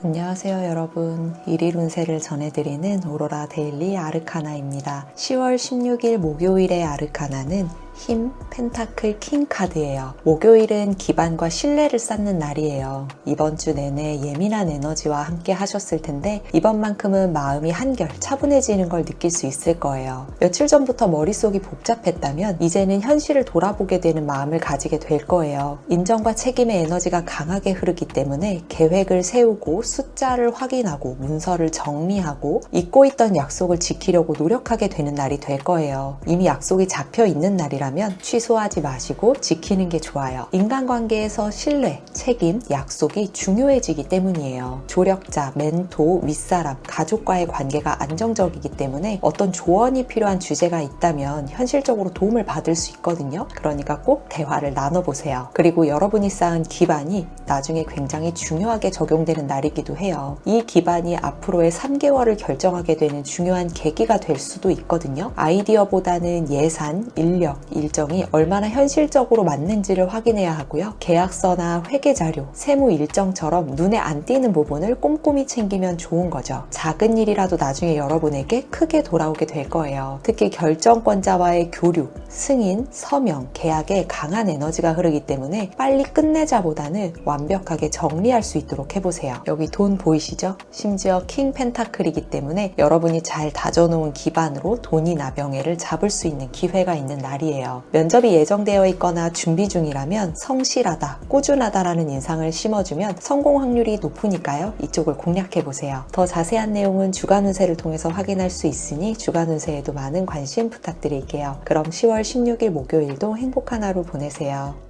안녕하세요 여러분. 일일 운세를 전해드리는 오로라 데일리 아르카나입니다. 10월 16일 목요일의 아르카나는 힘 펜타클 킹 카드예요. 목요일은 기반과 신뢰를 쌓는 날이에요. 이번 주 내내 예민한 에너지와 함께 하셨을 텐데 이번만큼은 마음이 한결 차분해지는 걸 느낄 수 있을 거예요. 며칠 전부터 머릿속이 복잡했다면 이제는 현실을 돌아보게 되는 마음을 가지게 될 거예요. 인정과 책임의 에너지가 강하게 흐르기 때문에 계획을 세우고 숫자를 확인하고 문서를 정리하고 잊고 있던 약속을 지키려고 노력하게 되는 날이 될 거예요. 이미 약속이 잡혀 있는 날이라 면 취소하지 마시고 지키는 게 좋아요. 인간관계에서 신뢰, 책임, 약속이 중요해지기 때문이에요. 조력자, 멘토, 윗사람, 가족과의 관계가 안정적이기 때문에 어떤 조언이 필요한 주제가 있다면 현실적으로 도움을 받을 수 있거든요. 그러니까 꼭 대화를 나눠보세요. 그리고 여러분이 쌓은 기반이 나중에 굉장히 중요하게 적용되는 날이기도 해요. 이 기반이 앞으로의 3개월을 결정하게 되는 중요한 계기가 될 수도 있거든요. 아이디어보다는 예산, 인력, 일정이 얼마나 현실적으로 맞는지를 확인해야 하고요. 계약서나 회계 자료, 세무 일정처럼 눈에 안 띄는 부분을 꼼꼼히 챙기면 좋은 거죠. 작은 일이라도 나중에 여러분에게 크게 돌아오게 될 거예요. 특히 결정권자와의 교류, 승인, 서명, 계약에 강한 에너지가 흐르기 때문에 빨리 끝내자보다는 완벽하게 정리할 수 있도록 해보세요. 여기 돈 보이시죠? 심지어 킹 펜타클이기 때문에 여러분이 잘 다져놓은 기반으로 돈이나 명예를 잡을 수 있는 기회가 있는 날이에 요. 면접이 예정되어 있거나 준비 중이라면 성실하다, 꾸준하다라는 인상을 심어주면 성공 확률이 높으니까요. 이쪽을 공략해 보세요. 더 자세한 내용은 주간 운세를 통해서 확인할 수 있으니 주간 운세에도 많은 관심 부탁드릴게요. 그럼 10월 16일 목요일도 행복한 하루 보내세요.